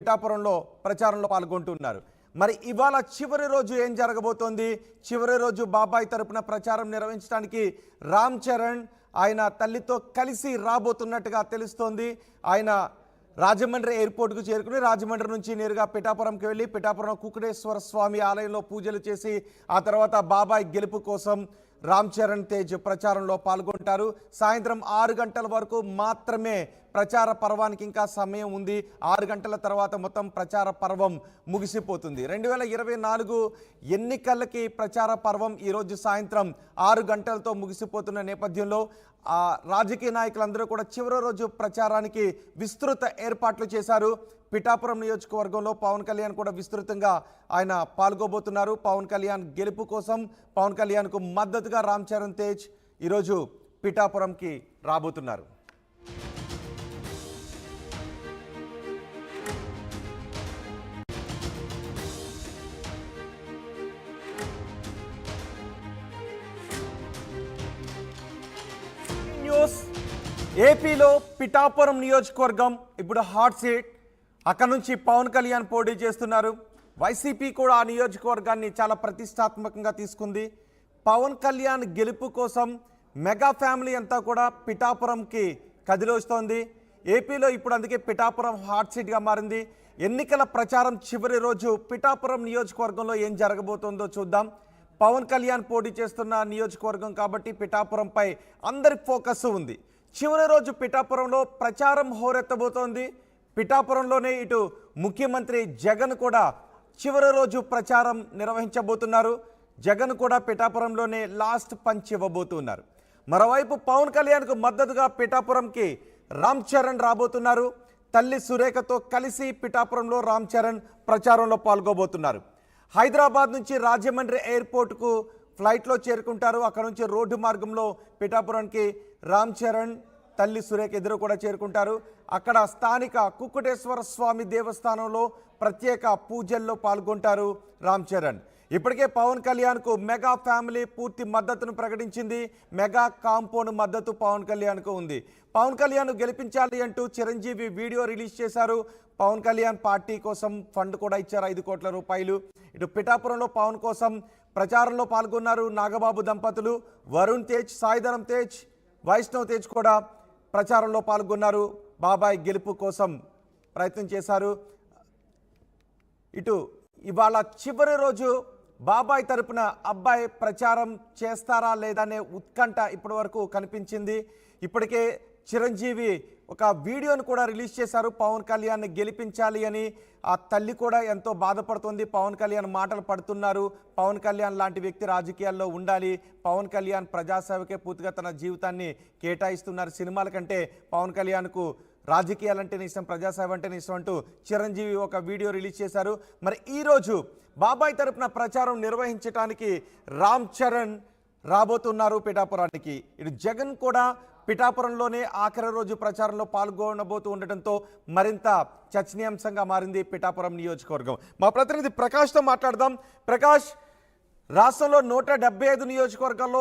పిఠాపురంలో ప్రచారంలో పాల్గొంటున్నారు మరి ఇవాళ చివరి రోజు ఏం జరగబోతోంది? చివరి రోజు బాబాయ్ తరపున ప్రచారం నిర్వహించడానికి రామ్ చరణ్ ఆయన తల్లితో కలిసి రాబోతున్నట్టుగా తెలుస్తోంది. ఆయన రాజమండ్రి ఎయిర్పోర్ట్కు చేరుకుని రాజమండ్రి నుంచి నేరుగా పిఠాపురంకి వెళ్ళి పిఠాపురం కుకుటేశ్వర స్వామి ఆలయంలో పూజలు చేసి ఆ తర్వాత బాబాయ్ గెలుపు కోసం రామ్ చరణ్ తేజ్ ప్రచారంలో పాల్గొంటారు. సాయంత్రం ఆరు గంటల వరకు మాత్రమే ప్రచార పర్వానికి ఇంకా సమయం ఉంది. ఆరు గంటల తర్వాత మొత్తం ప్రచార పర్వం ముగిసిపోతుంది. రెండు వేల ఇరవై నాలుగు ఎన్నికలకి ప్రచార పర్వం ఈరోజు సాయంత్రం ఆరు గంటలతో ముగిసిపోతున్న నేపథ్యంలో ఆ రాజకీయ నాయకులందరూ కూడా చివరి రోజు ప్రచారానికి విస్తృత ఏర్పాట్లు చేశారు. పిఠాపురం నియోజకవర్గంలో పవన్ కళ్యాణ్ కూడా విస్తృతంగా ఆయన పాల్గొబోతున్నారు. పవన్ కళ్యాణ్ గెలుపు కోసం పవన్ కళ్యాణ్కు మద్దతుగా రామ్ చరణ్ తేజ్ ఈరోజు పిఠాపురంకి రాబోతున్నారు. న్యూస్. ఏపీలో పిఠాపురం నియోజకవర్గం ఇప్పుడు హాట్ సీట్. అక్కడ నుంచి పవన్ కళ్యాణ్ పోటీ చేస్తున్నారు. వైసీపీ కూడా ఆ నియోజకవర్గాన్ని చాలా ప్రతిష్టాత్మకంగా తీసుకుంది. పవన్ కళ్యాణ్ గెలుపు కోసం మెగా ఫ్యామిలీ అంతా కూడా పిఠాపురంకి కదిలొస్తోంది. ఏపీలో ఇప్పుడు అందుకే పిఠాపురం హాట్ సీట్గా మారింది. ఎన్నికల ప్రచారం చివరి రోజు పిఠాపురం నియోజకవర్గంలో ఏం జరగబోతోందో చూద్దాం. పవన్ కళ్యాణ్ పోటీ చేస్తున్న నియోజకవర్గం కాబట్టి పిఠాపురంపై అందరి ఫోకస్ ఉంది. చివరి రోజు పిఠాపురంలో ప్రచారం హోరెత్తబోతోంది. పిఠాపురంలోనే ఇటు ముఖ్యమంత్రి జగన్ కూడా చివరి రోజు ప్రచారం నిర్వహించబోతున్నారు. జగన్ కూడా పిఠాపురంలోనే లాస్ట్ పంచ్ ఇవ్వబోతున్నారు. మరోవైపు పవన్ కళ్యాణ్కు మద్దతుగా పిఠాపురంకి రామ్ చరణ్ రాబోతున్నారు. తల్లి సురేఖతో కలిసి పిఠాపురంలో రామ్ చరణ్ ప్రచారంలో పాల్గొబోతున్నారు. హైదరాబాద్ నుంచి రాజమండ్రి ఎయిర్పోర్ట్కు ఫ్లైట్లో చేరుకుంటారు. అక్కడ నుంచి రోడ్డు మార్గంలో పిఠాపురానికి రామ్ చరణ్ తల్లి సురేఖ ఎదురు కూడా చేరుకుంటారు. అక్కడ స్థానిక కుక్కుటేశ్వర స్వామి దేవస్థానంలో ప్రత్యేక పూజల్లో పాల్గొంటారు రామ్ చరణ్. ఇప్పటికే పవన్ కళ్యాణ్కు మెగా ఫ్యామిలీ పూర్తి మద్దతును ప్రకటించింది. మెగా కాంపౌండ్ మద్దతు పవన్ కళ్యాణ్కు ఉంది. పవన్ కళ్యాణ్ గెలిపించాలి అంటూ చిరంజీవి వీడియో రిలీజ్ చేశారు. పవన్ కళ్యాణ్ పార్టీ కోసం ఫండ్ కూడా ఇచ్చారు ఐదు కోట్ల రూపాయలు. ఇటు పిఠాపురంలో పవన్ కోసం ప్రచారంలో పాల్గొన్నారు నాగబాబు దంపతులు. వరుణ్ తేజ్ సాయిధరం తేజ్ వైష్ణవ్ తేజ్ కూడా ప్రచారంలో పాల్గొన్నారు. బాబాయ్ గెలుపు కోసం ప్రయత్నం చేశారు. ఇటు ఇవాళ చివరి రోజు బాబాయ్ తరపున అబ్బాయి ప్రచారం చేస్తారా లేదా అనే ఉత్కంఠ ఇప్పటి వరకు కనిపించింది. ఇప్పటికే చిరంజీవి ఒక వీడియోను కూడా రిలీజ్ చేశారు. పవన్ కళ్యాణ్ గెలిపించాలి అని ఆ తల్లి కూడా ఎంతో బాధపడుతుంది. పవన్ కళ్యాణ్ మాటలు పడుతున్నారు. పవన్ కళ్యాణ్ లాంటి వ్యక్తి రాజకీయాల్లో ఉండాలి. పవన్ కళ్యాణ్ ప్రజాసేవకే పూర్తిగా తన జీవితాన్ని కేటాయిస్తున్నారు. సినిమాల కంటే పవన్ కళ్యాణ్కు రాజకీయాలంటేనే ఇష్టం ప్రజాసేవ అంటేనే ఇష్టం అంటూ చిరంజీవి ఒక వీడియో రిలీజ్ చేశారు. మరి ఈరోజు బాబాయ్ తరపున ప్రచారం నిర్వహించడానికి రామ్ చరణ్ రాబోతున్నారు పిఠాపురానికి. ఇటు జగన్ కూడా పిఠాపురంలోనే ఆఖరి రోజు ప్రచారంలో పాల్గొనబోతూ ఉండటంతో మరింత చర్చనీయాంశంగా మారింది పిఠాపురం నియోజకవర్గం. మా ప్రతినిధి ప్రకాష్తో మాట్లాడదాం. ప్రకాష్ రాష్ట్రంలో నూట డెబ్బై ఐదు నియోజకవర్గాల్లో